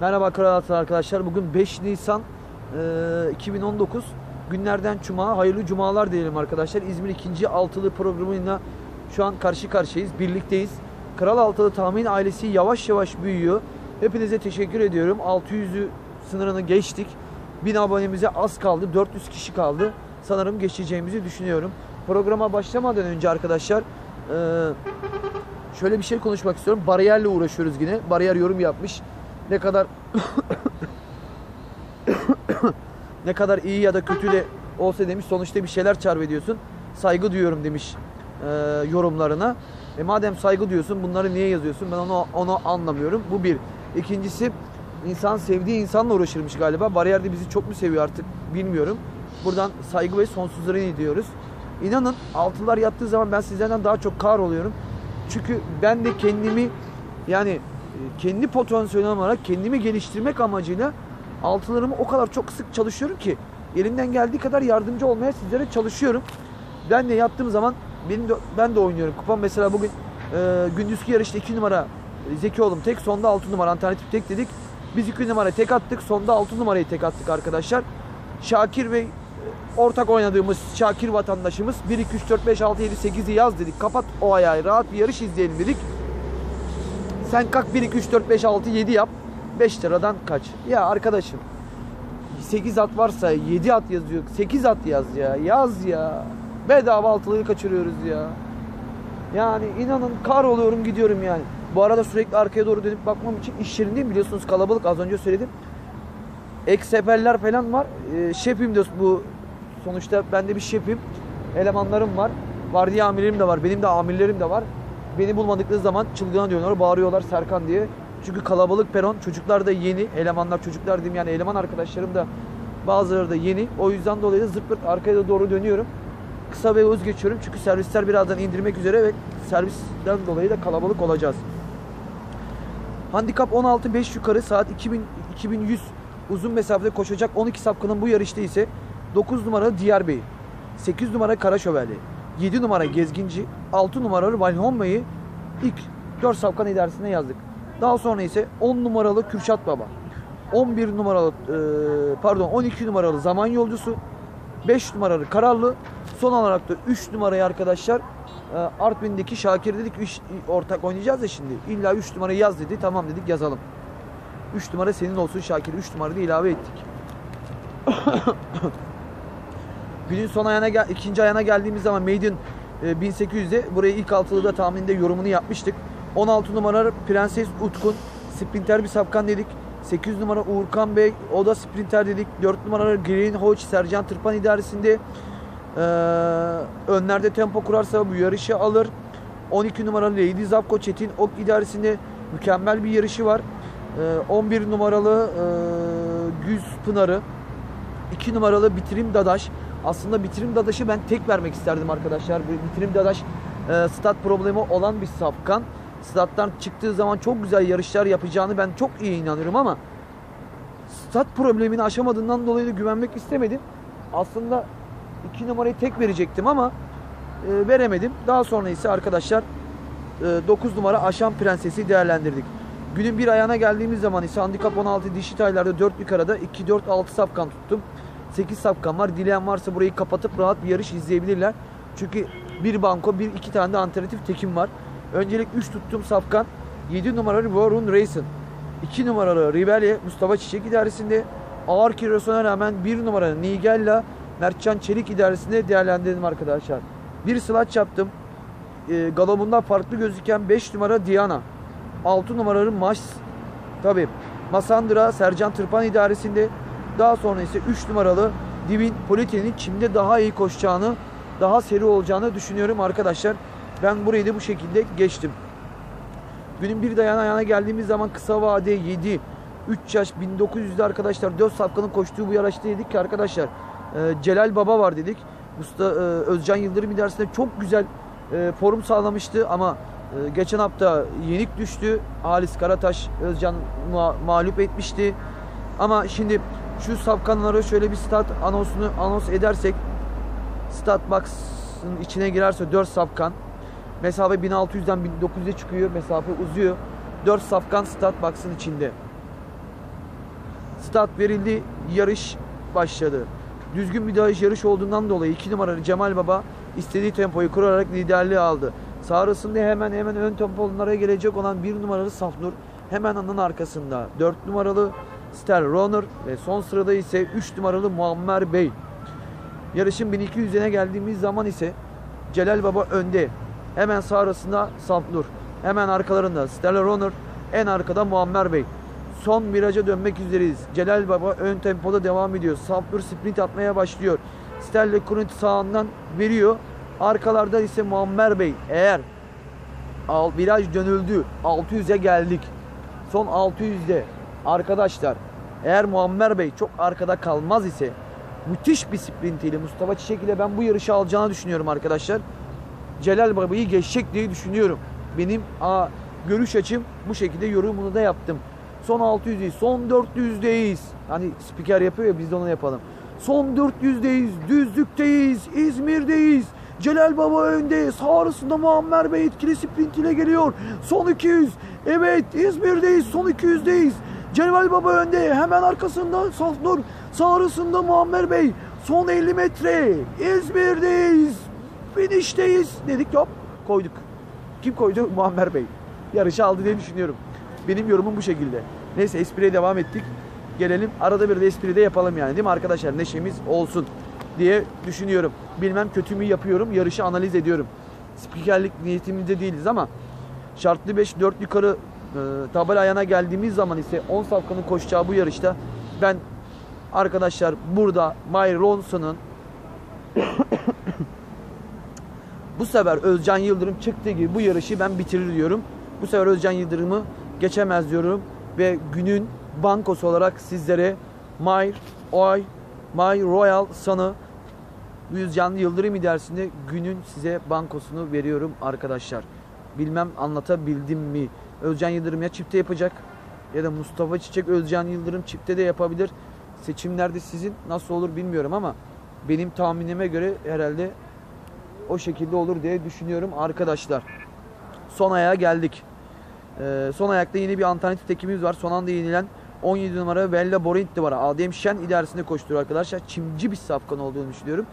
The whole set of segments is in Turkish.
Merhaba Kral arkadaşlar. Bugün 5 Nisan e, 2019 günlerden cuma. Hayırlı cumalar diyelim arkadaşlar. İzmir 2. altılı programıyla şu an karşı karşıyayız. Birlikteyiz. Kral Altılı tahmin ailesi yavaş yavaş büyüyor. Hepinize teşekkür ediyorum. 600'ü sınırını geçtik. 1000 abonemize az kaldı. 400 kişi kaldı. Sanırım geçeceğimizi düşünüyorum. Programa başlamadan önce arkadaşlar e, şöyle bir şey konuşmak istiyorum. Bariyerle uğraşıyoruz yine. Bariyer yorum yapmış. Ne kadar ne kadar iyi ya da kötü de olsa demiş. Sonuçta bir şeyler çarp ediyorsun. Saygı duyuyorum demiş e, yorumlarına. E madem saygı diyorsun bunları niye yazıyorsun? Ben onu onu anlamıyorum. Bu bir. İkincisi insan sevdiği insanla uğraşırmış galiba. Bariyer de bizi çok mu seviyor artık bilmiyorum. Buradan saygı ve sonsuzlarını ediyoruz. İnanın altılar yattığı zaman ben sizlerden daha çok kar oluyorum. Çünkü ben de kendimi yani kendi potansiyelim olarak kendimi geliştirmek amacıyla altılarımı o kadar çok sık çalışıyorum ki elimden geldiği kadar yardımcı olmaya sizlere çalışıyorum. Ben de yattığım zaman benim de, ben de oynuyorum. Kupam mesela bugün e, gündüzki yarışta 2 numara Zeki oğlum tek sonda 6 numara alternatif tek dedik. Biz 2 numara tek attık. Sonda 6 numarayı tek attık arkadaşlar. Şakir ve ortak oynadığımız Şakir vatandaşımız 1 2 3 4 5 6 7 8'i yaz dedik. Kapat o ayağı. Rahat bir yarış izleyelim dedik. Sen kalk 1 2 3 4 5 6 7 yap. 5 liradan kaç? Ya arkadaşım 8 at varsa 7 at yazıyor. 8 at yaz ya. Yaz ya. Bedava altılıyı kaçırıyoruz ya. Yani inanın kar oluyorum gidiyorum yani. Bu arada sürekli arkaya doğru dönüp bakmam için iş yerindeyim biliyorsunuz kalabalık az önce söyledim. Ek seferler falan var. Ee, şefim de bu sonuçta ben de bir şefim. Elemanlarım var. Vardiya amirlerim de var. Benim de amirlerim de var. Beni bulmadıkları zaman çılgına diyorlar, bağırıyorlar Serkan diye. Çünkü kalabalık peron. Çocuklar da yeni. Elemanlar çocuklar diyeyim yani eleman arkadaşlarım da bazıları da yeni. O yüzden dolayı da zırt arkaya doğru dönüyorum. Kısa ve öz geçiyorum. Çünkü servisler birazdan indirmek üzere ve servisten dolayı da kalabalık olacağız. Handikap 16 5 yukarı saat 2000 2100 uzun mesafede koşacak 12 sapkının bu yarışta ise 9 numaralı Diyarbey, 8 numara Kara Şövalye, 7 numara Gezginci, 6 numaralı Valhomme'yi ilk 4 sapkan idaresine yazdık. Daha sonra ise 10 numaralı Kürşat Baba, 11 numaralı e, pardon 12 numaralı Zaman Yolcusu, 5 numaralı Kararlı, son olarak da 3 numarayı arkadaşlar e, Artvin'deki Şakir dedik 3 ortak oynayacağız ya şimdi. İlla 3 numarayı yaz dedi. Tamam dedik yazalım. 3 numara senin olsun Şakir. 3 numarayı da ilave ettik. Günün son ayağına gel ikinci ayağına geldiğimiz zaman Maiden e, 1800'de burayı ilk altılıda tahminde yorumunu yapmıştık. 16 numaralı Prenses Utkun sprinter bir sapkan dedik. 8 numara Uğurkan Bey o da sprinter dedik. 4 numaralı Green Hodge Sercan Tırpan idaresinde. Ee, önlerde tempo kurarsa bu yarışı alır. 12 numaralı Lady Zapko Çetin Ok idaresinde mükemmel bir yarışı var. Ee, 11 numaralı e, Güz Pınarı. 2 numaralı Bitirim Dadaş. Aslında Bitirim Dadaş'ı ben tek vermek isterdim arkadaşlar. Bitirim Dadaş e, stat problemi olan bir sapkan. Stat'tan çıktığı zaman çok güzel yarışlar yapacağını ben çok iyi inanıyorum ama stat problemini aşamadığından dolayı da güvenmek istemedim. Aslında 2 numarayı tek verecektim ama e, veremedim. Daha sonra ise arkadaşlar e, 9 numara Aşan Prensesi değerlendirdik. Günün bir ayağına geldiğimiz zaman ise handikap 16 dişi taylarda 4 yukarıda 2 4 6 safkan tuttum. 8 safkan var. Dileyen varsa burayı kapatıp rahat bir yarış izleyebilirler. Çünkü bir banko, bir iki tane de alternatif tekim var. Öncelik 3 tuttum safkan. 7 numaralı Warren Racing. 2 numaralı Ribelli Mustafa Çiçek idaresinde. Ağır kilosuna rağmen 1 numaralı Nigella Mertcan Çelik idaresinde değerlendirdim arkadaşlar. Bir slaç yaptım. E, galobundan farklı gözüken 5 numara Diana. 6 numaralı Maş tabi Masandra Sercan Tırpan idaresinde. Daha sonra ise 3 numaralı Divin Polite'nin çimde daha iyi koşacağını, daha seri olacağını düşünüyorum arkadaşlar. Ben burayı da bu şekilde geçtim. Günün bir dayan ayağına geldiğimiz zaman kısa vade 7, 3 yaş 1900'de arkadaşlar 4 safkanın koştuğu bu yarışta dedik ki arkadaşlar e, Celal Baba var dedik. Usta e, Özcan Yıldırım idaresinde çok güzel e, form sağlamıştı ama e, geçen hafta yenik düştü. Halis Karataş Özcan ma- mağlup etmişti. Ama şimdi şu safkanları şöyle bir stat anonsunu anons edersek stat box'ın içine girerse 4 safkan mesafe 1600'den 1900'e çıkıyor. Mesafe uzuyor. 4 safkan stat box'ın içinde. Start verildi. Yarış başladı. Düzgün bir dalış yarış olduğundan dolayı 2 numaralı Cemal Baba istediği tempoyu kurarak liderliği aldı. Sağrısında hemen hemen ön tempolara gelecek olan 1 numaralı Safnur hemen onun arkasında. 4 numaralı Star Runner ve son sırada ise 3 numaralı Muammer Bey. Yarışın 1200'üne geldiğimiz zaman ise Celal Baba önde. Hemen sağ arasında Safnur. Hemen arkalarında Stella Runner. En arkada Muammer Bey. Son viraja dönmek üzereyiz. Celal Baba ön tempoda devam ediyor. Safnur sprint atmaya başlıyor. Stella Kurut sağından veriyor. Arkalarda ise Muammer Bey. Eğer viraj dönüldü. 600'e geldik. Son 600'de arkadaşlar eğer Muammer Bey çok arkada kalmaz ise müthiş bir sprintiyle Mustafa Çiçek ile ben bu yarışı alacağını düşünüyorum arkadaşlar. Celal Baba'yı geçecek diye düşünüyorum. Benim a, görüş açım bu şekilde yorumunu da yaptım. Son 600'deyiz, son 400'deyiz. Hani spiker yapıyor ya biz de onu yapalım. Son 400'deyiz, düzlükteyiz, İzmir'deyiz. Celal Baba önde, sağ arasında Muammer Bey etkili sprint ile geliyor. Son 200, evet İzmir'deyiz, son 200'deyiz. Celal Baba önde, hemen arkasında Safnur, sağ arasında Muammer Bey. Son 50 metre, İzmir'deyiz, finişteyiz dedik hop koyduk. Kim koydu? Muammer Bey. Yarışı aldı diye düşünüyorum. Benim yorumum bu şekilde. Neyse espriye devam ettik. Gelelim arada bir de espri de yapalım yani değil mi arkadaşlar? Neşemiz olsun diye düşünüyorum. Bilmem kötü mü yapıyorum. Yarışı analiz ediyorum. Spikerlik niyetimizde değiliz ama şartlı 5 4 yukarı tabela ayağına geldiğimiz zaman ise 10 safkanın koşacağı bu yarışta ben arkadaşlar burada May Ronson'un bu sefer Özcan Yıldırım çıktığı gibi bu yarışı ben bitirir diyorum. Bu sefer Özcan Yıldırım'ı geçemez diyorum ve günün bankosu olarak sizlere My Oy My Royal Sun'ı Özcan Yıldırım idaresinde günün size bankosunu veriyorum arkadaşlar. Bilmem anlatabildim mi? Özcan Yıldırım ya çifte yapacak ya da Mustafa Çiçek Özcan Yıldırım çifte de yapabilir. Seçimlerde sizin nasıl olur bilmiyorum ama benim tahminime göre herhalde o şekilde olur diye düşünüyorum arkadaşlar. Son ayağa geldik. Ee, son ayakta yeni bir alternatif tekimiz var. Son anda yenilen 17 numara Bella Borinti var. Adem Şen idaresinde koşturuyor arkadaşlar. Çimci bir safkan olduğunu düşünüyorum.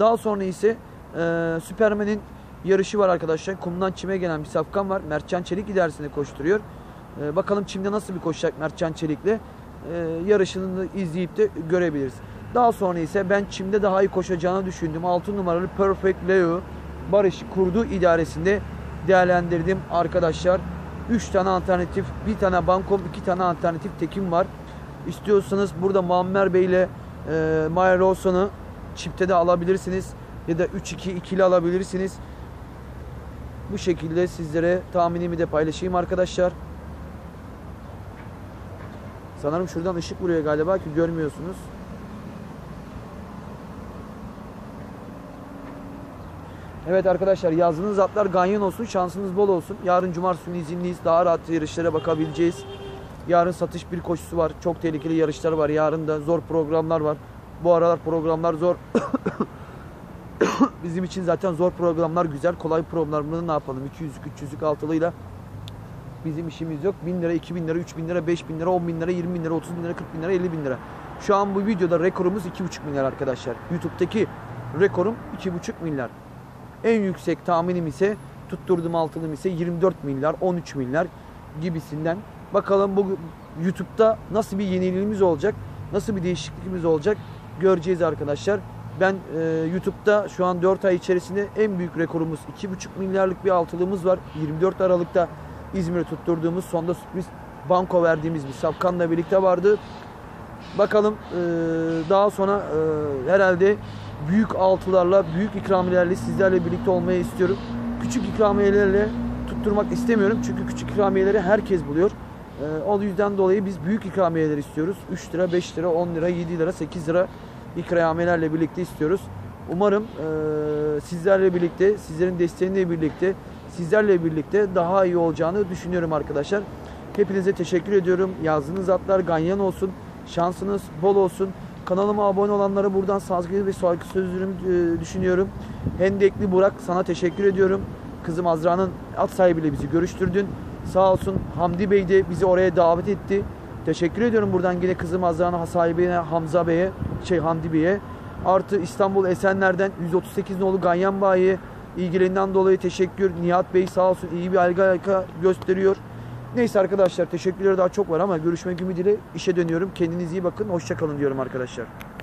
Daha sonra ise e, Süpermen'in yarışı var arkadaşlar. Kumdan çime gelen bir safkan var. Mertcan Çelik idaresinde koşturuyor. E, bakalım çimde nasıl bir koşacak Mertcan Çelik'le. E, yarışını izleyip de görebiliriz. Daha sonra ise ben çimde daha iyi koşacağını düşündüm. 6 numaralı Perfect Leo Barış Kurdu idaresinde değerlendirdim arkadaşlar. 3 tane alternatif, bir tane bankom, 2 tane alternatif tekim var. İstiyorsanız burada Muammer Bey ile e, Mayer Lawson'u çifte de alabilirsiniz. Ya da 3-2 ikili alabilirsiniz. Bu şekilde sizlere tahminimi de paylaşayım arkadaşlar. Sanırım şuradan ışık vuruyor galiba ki görmüyorsunuz. Evet arkadaşlar yazdığınız atlar ganyan olsun. Şansınız bol olsun. Yarın cumartesi günü izinliyiz. Daha rahat yarışlara bakabileceğiz. Yarın satış bir koşusu var. Çok tehlikeli yarışlar var. Yarın da zor programlar var. Bu aralar programlar zor. Bizim için zaten zor programlar güzel. Kolay programlarını ne yapalım? 200'lük, 300'lük altılıyla bizim işimiz yok. 1000 lira, 2000 lira, 3000 lira, 5000 lira, 10 bin lira, 20 bin lira, 30 bin lira, 40 bin lira, 50 bin lira. Şu an bu videoda rekorumuz 2,5 milyar arkadaşlar. YouTube'daki rekorum 2,5 milyar. En yüksek tahminim ise tutturduğum altınım ise 24 milyar, 13 milyar gibisinden. Bakalım bu YouTube'da nasıl bir yeniliğimiz olacak, nasıl bir değişikliğimiz olacak göreceğiz arkadaşlar. Ben e, YouTube'da şu an 4 ay içerisinde en büyük rekorumuz 2,5 milyarlık bir altılığımız var. 24 Aralık'ta İzmir'e tutturduğumuz sonda sürpriz banko verdiğimiz bir sapkanla birlikte vardı. Bakalım e, daha sonra e, herhalde büyük altılarla, büyük ikramiyelerle sizlerle birlikte olmayı istiyorum. Küçük ikramiyelerle tutturmak istemiyorum. Çünkü küçük ikramiyeleri herkes buluyor. Ee, o yüzden dolayı biz büyük ikramiyeler istiyoruz. 3 lira, 5 lira, 10 lira, 7 lira, 8 lira ikramiyelerle birlikte istiyoruz. Umarım e, sizlerle birlikte, sizlerin desteğiyle birlikte, sizlerle birlikte daha iyi olacağını düşünüyorum arkadaşlar. Hepinize teşekkür ediyorum. Yazdığınız atlar ganyan olsun. Şansınız bol olsun. Kanalıma abone olanlara buradan saygı ve saygı sözlerimi düşünüyorum. Hendekli Burak sana teşekkür ediyorum. Kızım Azra'nın at sahibiyle bizi görüştürdün. Sağ olsun Hamdi Bey de bizi oraya davet etti. Teşekkür ediyorum buradan yine kızım Azra'nın sahibine Hamza Bey'e, şey Hamdi Bey'e. Artı İstanbul Esenler'den 138 nolu Ganyan Bayi'ye ilgilerinden dolayı teşekkür. Nihat Bey sağ olsun iyi bir alga alaka gösteriyor. Neyse arkadaşlar teşekkürler daha çok var ama görüşmek ümidiyle işe dönüyorum. Kendinize iyi bakın. Hoşça kalın diyorum arkadaşlar.